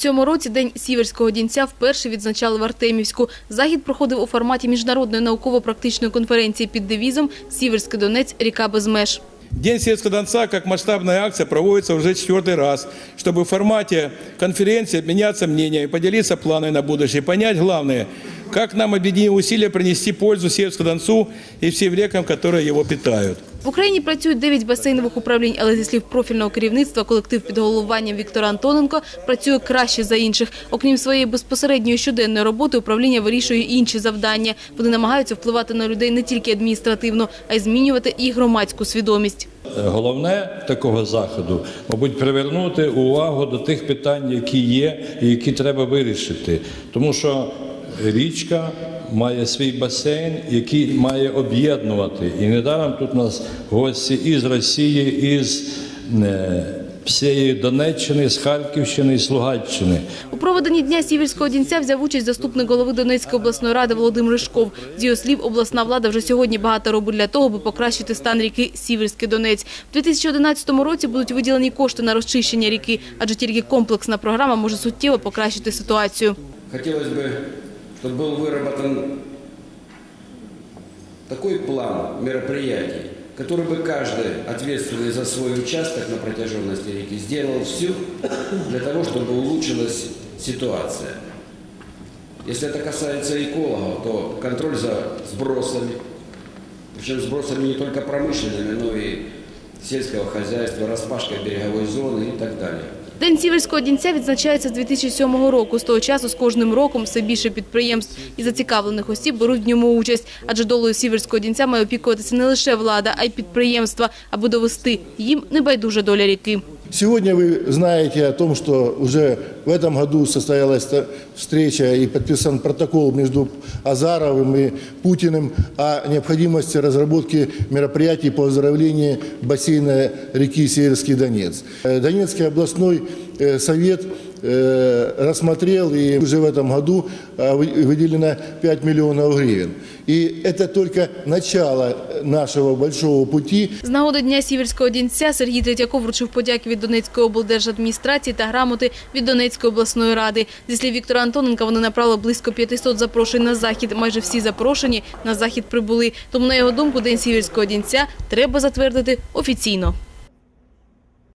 цьому році День Сіверського дінця вперше відзначали в Артемівську. Захід проходив у форматі міжнародної науково-практичної конференції під девізом «Сіверський Донець. Ріка без меж». День сельского донца как масштабная акция проводится уже четвертый раз, чтобы в формате конференции обменяться мнениями, поделиться планами на будущее, понять главное, как нам объединив усилия принести пользу сельскому донцу и всем рекам, которые его питают. В Україні працюють 9 басейнових управлінь, але зі слів профільного керівництва колектив під головуванням Віктора Антоненко працює краще за інших. Окрім своєї безпосередньої щоденної роботи, управління вирішує інші завдання. Вони намагаються впливати на людей не тільки адміністративно, а й змінювати і громадську свідомість. Головне такого заходу, мабуть, привернути увагу до тих питань, які є і які треба вирішити. Тому що річка має свій басейн, який має об'єднувати. І недаром тут у нас гості із Росії, із е, всієї Донеччини, з Харківщини, з Луганщини. У проведенні Дня Сіверського дінця взяв участь заступник голови Донецької обласної ради Володимир Ришков. З його слів, обласна влада вже сьогодні багато робить для того, аби покращити стан ріки Сіверський Донець. У 2011 році будуть виділені кошти на розчищення ріки, адже тільки комплексна програма може суттєво покращити ситуацію. Хотелось бы, чтобы был выработан такой план мероприятий, который бы каждый, ответственный за свой участок на протяженности реки, сделал все для того, чтобы улучшилась ситуация. Если это касается экологов, то контроль за сбросами, причем сбросами не только промышленными, но и сельского хозяйства, распашкой береговой зоны и так далее. День Сіверського дінця відзначається з 2007 року. З того часу з кожним роком все більше підприємств і зацікавлених осіб беруть в ньому участь. Адже долою Сіверського дінця має опікуватися не лише влада, а й підприємства, аби довести їм небайдужа доля ріки. Сегодня вы знаете о том, что уже в этом году состоялась встреча и подписан протокол между Азаровым и Путиным о необходимости разработки мероприятий по оздоровлению бассейна реки Северский Донец. Э, Донецкий областной э, совет рассмотрел и уже в этом году э, вы- выделено 5 миллионов гривен. И это только начало нашего большого пути З нагоди Дня Сіверського дінця Сергій Третьяков вручив подяки від Донецької облдержадміністрації та грамоти від Донецької обласної ради. Зі слів Віктора Антоненка, вони направили близько 500 запрошень на захід. Майже всі запрошені на захід прибули. Тому, на його думку, День Сіверського дінця треба затвердити офіційно.